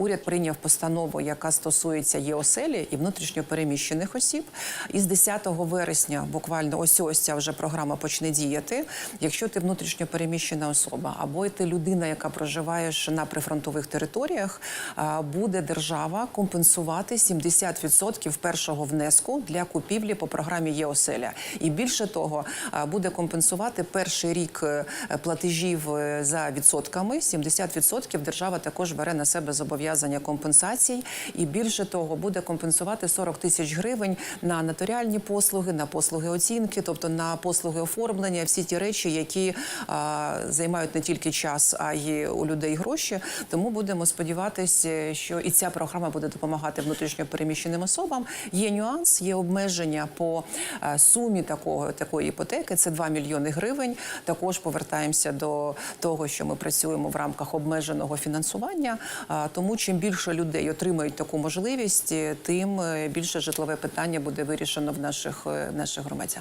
уряд прийняв постанову, яка стосується ЄОСЕЛі і внутрішньопереміщених осіб. І з 10 вересня, буквально ось ось ця вже програма почне діяти. Якщо ти внутрішньопереміщена особа або ти людина, яка проживаєш на прифронтових територіях, буде держава компенсувати 70% першого внеску для купівлі по програмі ЄОСЕЛЯ. І більше того, буде компенсувати перший рік е, платежів е, за відсотками. 70% держава також бере на себе зобов'язання компенсацій. І більше того, буде компенсувати 40 тисяч гривень на нотаріальні послуги, на послуги оцінки, тобто на послуги оформлення, всі ті речі, які а, займають не тільки час, а й у людей гроші. Тому будемо сподіватися, що і ця програма буде допомагати внутрішньо переміщеним особам. Є нюанс, є обмеження по е, сумі такого такої іпотеки. Це 2 мільйони гривень. Також повертаємося до того, що ми працюємо в рамках обмеженого фінансування. Тому чим більше людей отримають таку можливість, тим е, більше житлове питання буде вирішено в наших, е, наших громадян.